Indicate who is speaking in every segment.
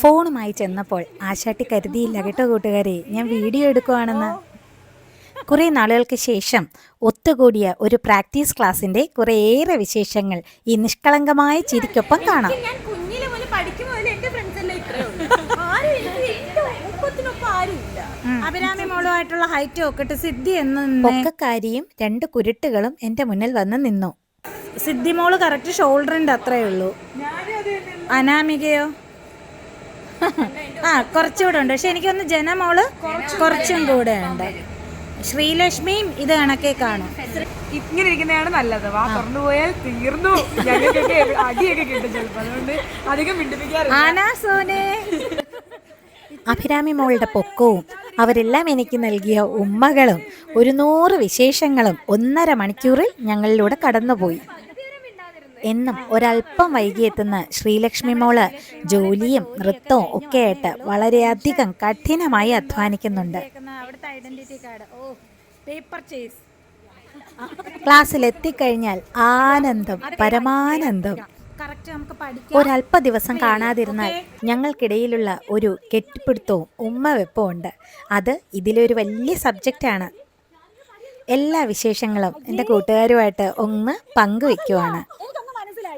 Speaker 1: ഫോണുമായി ചെന്നപ്പോൾ ആശാട്ടി കരുതിയില്ല കേട്ടോ കൂട്ടുകാരെ ഞാൻ വീഡിയോ എടുക്കുവാണെന്ന്. കുറേ നാളുകൾക്ക് ശേഷം ഒത്തുകൂടിയ ഒരു പ്രാക്ടീസ് ക്ലാസ്സിന്റെ കുറേയേറെ വിശേഷങ്ങൾ ഈ നിഷ്കളങ്കമായ ചിരിക്കൊപ്പം കാണാം.
Speaker 2: ഞാൻ കുഞ്ഞിലെ മുതൽ പഠിക്കുമ്പോൾ എന്റെ ഫ്രണ്ട്സ് എല്ലാം ഉള്ളൂ. ആരും എനിക്ക് എന്റെ ഒപ്പത്തിനൊപ്പം ആരും ഇല്ല.
Speaker 3: അഭിരാമി മോളുമായിട്ടുള്ള ഹൈറ്റ് ഒക്കെ സിദ്ധി എന്ന്
Speaker 1: പൊക്കക്കാരിയും രണ്ട് കുരുട്ടുകളും എന്റെ മുന്നിൽ വന്ന് നിന്നു.
Speaker 3: സിദ്ധി മോൾ കറക്റ്റ് ഷോൾഡറിന്റെ അത്രേ ഉള്ളൂ. അനാമികയോ? ആ കുറച്ചുകൂടെ ഉണ്ട്. പക്ഷെ എനിക്കൊന്ന് ജനമോൾ കുറച്ചും കൂടെ ഉണ്ട്. ശ്രീലക്ഷ്മിയും ഇത് കണക്കെ കാണും.
Speaker 4: ഇങ്ങനെ ഇരിക്കുന്നതാണ് നല്ലത്. വാ തുറന്നു പോയാൽ തീർന്നു. ഞങ്ങൾക്കൊക്കെ അടിയൊക്കെ കിട്ടും ചിലപ്പോൾ അതുകൊണ്ട് അധികം
Speaker 3: ആനാ സോനെ?
Speaker 1: അഭിരാമി മോളുടെ പൊക്കവും അവരെല്ലാം എനിക്ക് നൽകിയ ഉമ്മകളും ഒരു നൂറ് വിശേഷങ്ങളും ഒന്നര മണിക്കൂറിൽ ഞങ്ങളിലൂടെ കടന്നുപോയി. എന്നും ഒരല്പം വൈകിയെത്തുന്ന ശ്രീലക്ഷ്മി മോൾ ജോലിയും നൃത്തവും ഒക്കെ ആയിട്ട് വളരെയധികം കഠിനമായി അധ്വാനിക്കുന്നുണ്ട്. ക്ലാസ്സിൽ എത്തിക്കഴിഞ്ഞാൽ ആനന്ദം പരമാനന്ദം. ഒരല്പ ദിവസം കാണാതിരുന്നാൽ ഞങ്ങൾക്കിടയിലുള്ള ഒരു കെട്ടിപ്പിടുത്തവും ഉമ്മ വെപ്പവും ഉണ്ട്. അത് ഇതിലൊരു വലിയ സബ്ജക്റ്റാണ്. എല്ലാ വിശേഷങ്ങളും എന്റെ കൂട്ടുകാരുമായിട്ട് ഒന്ന് പങ്കുവെക്കുവാണ്.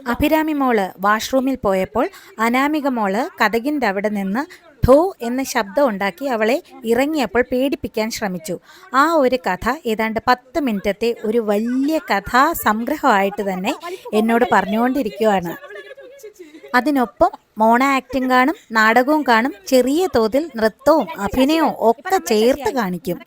Speaker 1: അഭിരാമി മോൾ വാഷ്റൂമിൽ പോയപ്പോൾ അനാമിക മോൾ കഥകിന്റെ അവിടെ നിന്ന് ഠോ എന്ന ശബ്ദം ഉണ്ടാക്കി അവളെ ഇറങ്ങിയപ്പോൾ പേടിപ്പിക്കാൻ ശ്രമിച്ചു. ആ ഒരു കഥ ഏതാണ്ട് പത്ത് മിനിറ്റത്തെ ഒരു വലിയ കഥാ സംഗ്രഹമായിട്ട് തന്നെ എന്നോട് പറഞ്ഞുകൊണ്ടിരിക്കുകയാണ് അതിനൊപ്പം മോണ ആക്ടിങ് കാണും നാടകവും കാണും ചെറിയ തോതിൽ നൃത്തവും അഭിനയവും ഒക്കെ ചേർത്ത് കാണിക്കും.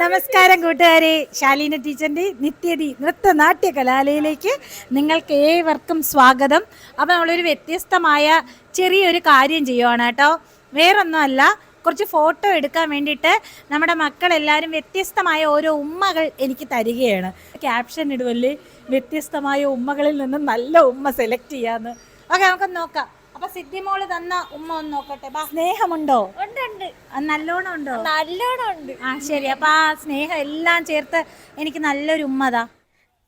Speaker 3: നമസ്കാരം കൂട്ടുകാരെ. ശാലീന ടീച്ചറിന്റെ നിത്യതി നൃത്ത നാട്യ കലാലയിലേക്ക് നിങ്ങൾക്ക് ഏവർക്കും സ്വാഗതം. അപ്പോൾ നമ്മളൊരു വ്യത്യസ്തമായ ചെറിയൊരു കാര്യം ചെയ്യുവാണ് കേട്ടോ. വേറൊന്നുമല്ല കുറച്ച് ഫോട്ടോ എടുക്കാൻ വേണ്ടിയിട്ട് നമ്മുടെ മക്കളെല്ലാവരും വ്യത്യസ്തമായ ഓരോ ഉമ്മകൾ എനിക്ക് തരികയാണ്. ക്യാപ്ഷൻ ഇടുവല്ലേ? വ്യത്യസ്തമായ ഉമ്മകളിൽ നിന്ന് നല്ല ഉമ്മ സെലക്ട് ചെയ്യാന്ന്. ഓക്കെ നമുക്ക് നോക്കാം. അപ്പൊ സിദ്ധിമോൾ തന്ന ഉമ്മ ഒന്ന് നോക്കട്ടെ. ബാ. സ്നേഹമുണ്ടോ?
Speaker 2: ഉണ്ട്
Speaker 3: നല്ലോണം ഉണ്ടോ?
Speaker 2: നല്ലോണം ഉണ്ട്.
Speaker 3: ആ ശരി. അപ്പൊ ആ സ്നേഹം എല്ലാം ചേർത്ത് എനിക്ക് നല്ലൊരു ഉമ്മതാ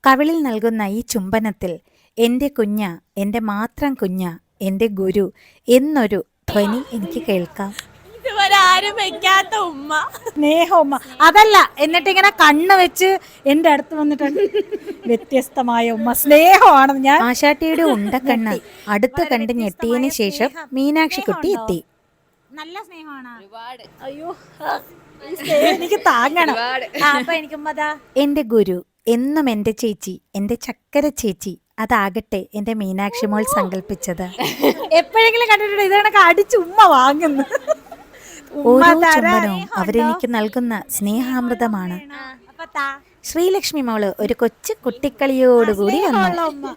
Speaker 1: കവിളിൽ നൽകുന്ന ഈ ചുംബനത്തിൽ എന്റെ കുഞ്ഞ എന്റെ മാത്രം കുഞ്ഞ എന്റെ ഗുരു എന്നൊരു ധ്വനി എനിക്ക് കേൾക്കാം.
Speaker 2: ആരും വെക്കാത്ത ഉമ്മ.
Speaker 3: സ്നേഹ ഉമ്മ. അതല്ല എന്നിട്ട് ഇങ്ങനെ കണ്ണ് വെച്ച് എന്റെ അടുത്ത് വന്നിട്ടുണ്ട് വ്യത്യസ്തമായ ഉമ്മ. സ്നേഹമാണെന്ന് ഞാൻ
Speaker 1: ആശാട്ടിയുടെ ഉണ്ടക്കണ്ണ് അടുത്ത് കണ്ട് ഞെട്ടിയതിന് ശേഷം മീനാക്ഷി കുട്ടി എത്തി.
Speaker 3: നല്ല സ്നേഹമാണ്. അയ്യോ. എനിക്ക് താങ്ങണം. ആ, അപ്പൊ എനിക്ക് ഉമ്മതാ
Speaker 1: എന്റെ ഗുരു എന്നും എന്റെ ചേച്ചി എന്റെ ചക്കര ചേച്ചി അതാകട്ടെ എന്റെ മീനാക്ഷി മോൾ സങ്കല്പിച്ചത്
Speaker 3: എപ്പോഴെങ്കിലും കണ്ടിട്ടുണ്ട്? ഇത് കണക്ക് അടിച്ച് ഉമ്മ വാങ്ങുന്നു.
Speaker 1: ഓരോ ചുംബനവും അവരെനിക്ക് നൽകുന്ന സ്നേഹാമൃതമാണ്. ശ്രീലക്ഷ്മി മോൾ ഒരു കൊച്ചു കുട്ടിക്കളിയോടുകൂടി വന്നു.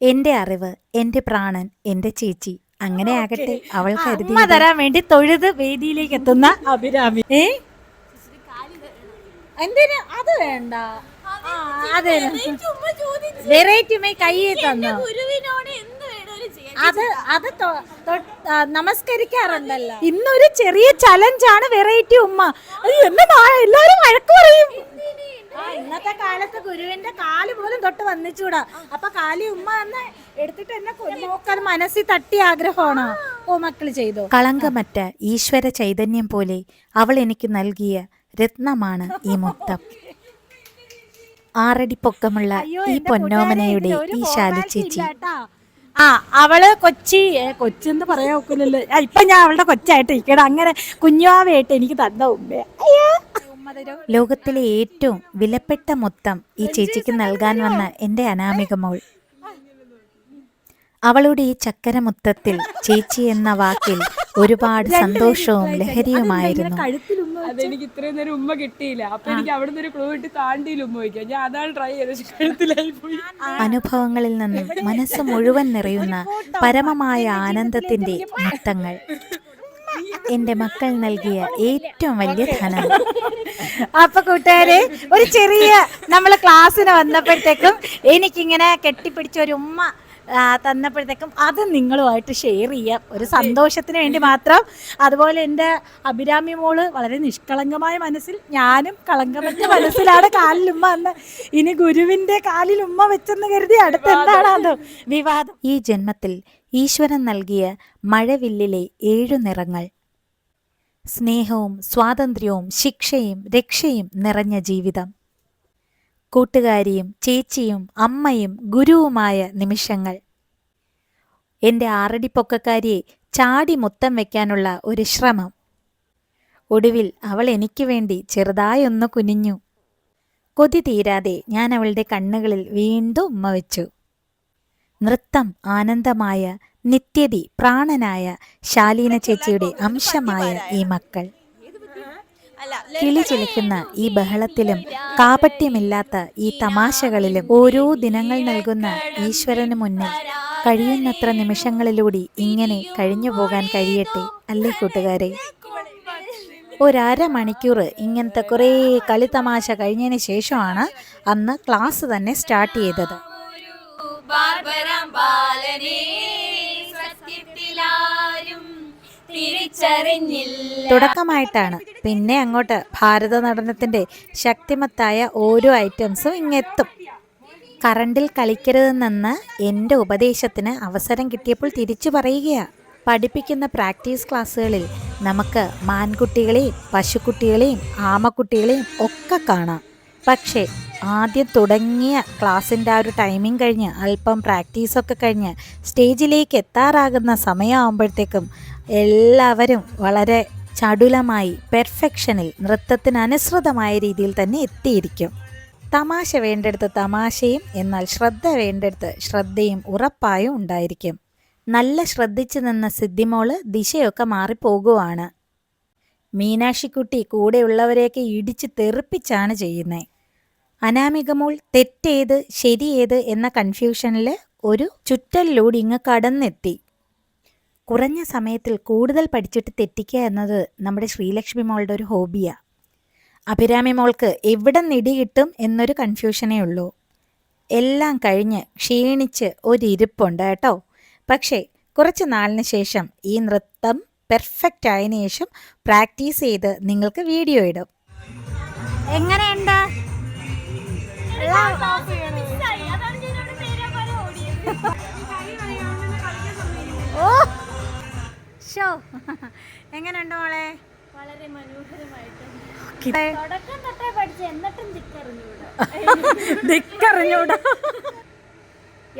Speaker 3: എന്റെ
Speaker 1: എന്റെ അറിവ് എന്റെ പ്രാണൻ എന്റെ ചേച്ചി അങ്ങനെ ആകട്ടെ അവൾ കരുതി
Speaker 3: തരാൻ വേണ്ടി തൊഴുത് വേദിയിലേക്ക് എത്തുന്ന അഭിരാമി. ഏ? എന്തിന്? അത് വേണ്ട. അതെ
Speaker 2: ഉമ്മ ചോദിച്ചു
Speaker 3: വെറൈറ്റി മൈ കൈ തന്നു?
Speaker 2: ഗുരുവിനോട്
Speaker 3: അത് അത് നമസ്കരിക്കാറുണ്ടല്ലോ. ഇന്നൊരു ചെറിയ ചലഞ്ചാണ് വെറൈറ്റി ഉമ്മ. എന്നെ എല്ലാരും വഴക്ക് പറയും. ഇന്നത്തെ കാലത്ത് ഗുരുവിന്റെ കാൽ പോലും തൊട്ട് വന്നിച്ചൂടാ. അപ്പൊ കാലി ഉമ്മ എന്ന് എടുത്തിട്ട് എന്നെ നോക്കാൻ മനസ്സിൽ തട്ടി ആഗ്രഹമാണോ? ഓ മക്കൾ ചെയ്തോ.
Speaker 1: കളങ്കമറ്റ ഈശ്വര ചൈതന്യം പോലെ അവൾ എനിക്ക് നൽകിയ രത്നമാണ് ഈ മുത്തം. ആറടി പൊക്കമുള്ള ഈ പൊന്നോമനയുടെ
Speaker 3: ഈ ഇതിലൊരു
Speaker 1: ഈ ശാലു
Speaker 3: ആ അവൾ കൊച്ചി കൊച്ചി എന്ന് പറയാൻ ഒക്കില്ലല്ലോ. ഇപ്പൊ ഞാൻ അവളുടെ കൊച്ചായിട്ട് ഇരിക്കണം അങ്ങനെ കുഞ്ഞുവാവയായിട്ട് എനിക്ക് തന്ന ഉമ്മ അയ്യോ. ഉമ്മ
Speaker 1: ലോകത്തിലെ ഏറ്റവും വിലപ്പെട്ട മൊത്തം ഈ ചേച്ചിക്ക് നൽകാൻ വന്ന എന്റെ അനാമിക മോൾ. അവളുടെ ഈ ചക്കര ചക്കരമുത്തത്തിൽ ചേച്ചി എന്ന വാക്കിൽ ഒരുപാട് സന്തോഷവും ലഹരിയുമായിരുന്നു.
Speaker 4: അതെനിക്ക് ഇത്രയും നേരം ഉമ്മ കിട്ടിയില്ല. അപ്പൊ എനിക്ക് അവിടെ നിന്ന് ഒരു ക്ലൂ ഇട്ട് താണ്ടിയിൽ ഉമ്മ വയ്ക്കാം ഞാൻ അതാണ് ട്രൈ ചെയ്തത്. കഴുത്തിലായി പോയി.
Speaker 1: അനുഭവങ്ങളിൽ നിന്നും മനസ്സ് മുഴുവൻ നിറയുന്ന പരമമായ ആനന്ദത്തിന്റെ മുത്തങ്ങൾ എന്റെ മക്കൾ നൽകിയ ഏറ്റവും വലിയ ധനം.
Speaker 3: അപ്പൊ കൂട്ടുകാരെ ഒരു ചെറിയ നമ്മൾ ക്ലാസ്സിന് വന്നപ്പോഴത്തേക്കും എനിക്കിങ്ങനെ കെട്ടിപ്പിടിച്ച ഒരു ഉമ്മ തന്നപ്പോഴത്തേക്കും അത് നിങ്ങളുമായിട്ട് ഷെയർ ചെയ്യാം. ഒരു സന്തോഷത്തിന് വേണ്ടി മാത്രം. അതുപോലെ എന്റെ അഭിരാമി മോൾ വളരെ നിഷ്കളങ്കമായ മനസ്സിൽ ഞാനും കളങ്കമറ്റ മനസ്സിലാണ് കാലിൽ ഉമ്മ എന്ന്. ഇനി ഗുരുവിന്റെ കാലിൽ ഉമ്മ വെച്ചെന്ന് കരുതി അടുത്ത് എന്താണോ വിവാദം.
Speaker 1: ഈ ജന്മത്തിൽ ഈശ്വരൻ നൽകിയ മഴവില്ലിലെ ഏഴു നിറങ്ങൾ. സ്നേഹവും സ്വാതന്ത്ര്യവും ശിക്ഷയും രക്ഷയും നിറഞ്ഞ ജീവിതം. കൂട്ടുകാരിയും ചേച്ചിയും അമ്മയും ഗുരുവുമായ നിമിഷങ്ങൾ. എന്റെ ആറടി പൊക്കക്കാരിയെ ചാടി മുത്തം വെക്കാനുള്ള ഒരു ശ്രമം. ഒടുവിൽ അവൾ എനിക്ക് വേണ്ടി ചെറുതായൊന്ന് കുനിഞ്ഞു. കൊതി തീരാതെ ഞാൻ അവളുടെ കണ്ണുകളിൽ വീണ്ടും ഉമ്മ വെച്ചു. നൃത്തം ആനന്ദമായ നിത്യതി പ്രാണനായ ശാലീന ചേച്ചിയുടെ അംശമായ ഈ മക്കൾ. കിളി ചിലിക്കുന്ന ഈ ബഹളത്തിലും കാപട്യമില്ലാത്ത ഈ തമാശകളിലും ഓരോ ദിനങ്ങൾ നൽകുന്ന ഈശ്വരന് മുന്നിൽ കഴിയുന്നത്ര നിമിഷങ്ങളിലൂടെ ഇങ്ങനെ കഴിഞ്ഞു പോകാൻ കഴിയട്ടെ അല്ലേ കൂട്ടുകാരെ? ഒരര മണിക്കൂർ ഇങ്ങനത്തെ കുറേ കളിത്തമാശ കഴിഞ്ഞതിന് ശേഷമാണ് അന്ന് ക്ലാസ് തന്നെ സ്റ്റാർട്ട് ചെയ്തത്.
Speaker 2: തിരിച്ചറിഞ്ഞില്ല.
Speaker 1: തുടക്കമായിട്ടാണ്. പിന്നെ അങ്ങോട്ട് ഭാരത നടനത്തിന്റെ ശക്തിമത്തായ ഓരോ ഐറ്റംസും ഇങ്ങെത്തും. കറണ്ടിൽ കളിക്കരുതെന്നെന്ന് എന്റെ ഉപദേശത്തിന് അവസരം കിട്ടിയപ്പോൾ തിരിച്ചു പറയുകയാണ് പഠിപ്പിക്കുന്ന പ്രാക്ടീസ് ക്ലാസ്സുകളിൽ നമുക്ക് മാൻകുട്ടികളെയും പശുക്കുട്ടികളെയും ആമക്കുട്ടികളെയും ഒക്കെ കാണാം. പക്ഷേ ആദ്യം തുടങ്ങിയ ക്ലാസ്സിന്റെ ആ ഒരു ടൈമിംഗ് കഴിഞ്ഞ് അല്പം പ്രാക്ടീസൊക്കെ കഴിഞ്ഞ് സ്റ്റേജിലേക്ക് എത്താറാകുന്ന സമയമാകുമ്പോഴത്തേക്കും എല്ലാവരും വളരെ ചടുലമായി പെർഫെക്ഷനിൽ നൃത്തത്തിന് അനുസൃതമായ രീതിയിൽ തന്നെ എത്തിയിരിക്കും. തമാശ വേണ്ടെടുത്ത് തമാശയും എന്നാൽ ശ്രദ്ധ വേണ്ടെടുത്ത് ശ്രദ്ധയും ഉറപ്പായും ഉണ്ടായിരിക്കും. നല്ല ശ്രദ്ധിച്ചു നിന്ന സിദ്ധിമോൾ ദിശയൊക്കെ മാറിപ്പോകുവാണ്. മീനാക്ഷിക്കുട്ടി കൂടെയുള്ളവരെയൊക്കെ ഇടിച്ച് തെറിപ്പിച്ചാണ് ചെയ്യുന്നത് അനാമികമോൾ തെറ്റേത് ശരിയേത് എന്ന കൺഫ്യൂഷനിൽ ഒരു ചുറ്റലിലൂടെ ഇങ്ങ് കടന്നെത്തി. കുറഞ്ഞ സമയത്തിൽ കൂടുതൽ പഠിച്ചിട്ട് തെറ്റിക്കുക എന്നത് നമ്മുടെ ശ്രീലക്ഷ്മി മോളുടെ ഒരു ഹോബിയാണ് അഭിരാമി മോൾക്ക് എവിടെ നിടി കിട്ടും എന്നൊരു കൺഫ്യൂഷനേ ഉള്ളൂ. എല്ലാം കഴിഞ്ഞ് ക്ഷീണിച്ച് ഒരിരിപ്പുണ്ട് കേട്ടോ. പക്ഷേ കുറച്ച് നാളിന് ശേഷം ഈ നൃത്തം പെർഫെക്റ്റ് ആയതിനു ശേഷം പ്രാക്ടീസ് ചെയ്ത് നിങ്ങൾക്ക് വീഡിയോ ഇടും.
Speaker 3: എങ്ങനെയുണ്ട്? ഓ! ഷോ എങ്ങനെയുണ്ട് മോളെ?
Speaker 2: വളരെ മനോഹരമായിട്ട്. ദിക്കറിഞ്ഞൂടാ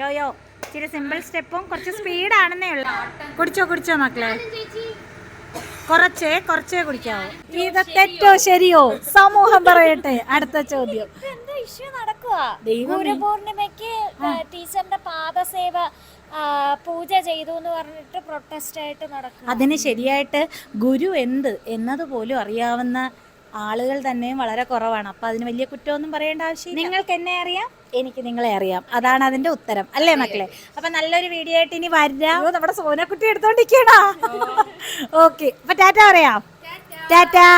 Speaker 3: യോ യോ. ഇച്ചിരി സിമ്പിൾ സ്റ്റെപ്പും കുറച്ച് സ്പീഡാണെന്നേ ഉള്ളൂ. കുടിച്ചോ കുടിച്ചോ മക്കളെ? കുറച്ചേ കുറച്ചേ കുടിക്കാവോ. ഇത് തെറ്റോ ശരിയോ? സമൂഹം പറയട്ടെ. അടുത്ത ചോദ്യം.
Speaker 2: ഇഷ്യൂ
Speaker 3: നടക്കുക.
Speaker 2: ഗുരുപൂർണിമയ്ക്ക് ടീച്ചറിന്റെ പാദസേവ പൂജ ചെയ്തു എന്ന് പറഞ്ഞിട്ട് പ്രൊട്ടസ്റ്റ് ആയിട്ട് നടക്കും
Speaker 3: അതിന് ശരിയായിട്ട് ഗുരു എന്ത് എന്നതുപോലും അറിയാവുന്ന ആളുകൾ തന്നെയും വളരെ കുറവാണ്. അപ്പൊ അതിന് വലിയ കുറ്റമൊന്നും പറയേണ്ട ആവശ്യം നിങ്ങൾക്ക് എന്നെ അറിയാം? എനിക്ക് നിങ്ങളെ അറിയാം. അതാണ് അതിന്റെ ഉത്തരം. അല്ലേ മക്കളെ? അപ്പൊ നല്ലൊരു വീഡിയോ ആയിട്ട് ഇനി വരാം. നമ്മുടെ സോനക്കുട്ടി എടുത്തോണ്ടിരിക്കണോ? ഓക്കെ. അപ്പൊ ടാറ്റ പറയാം. ടാറ്റാ.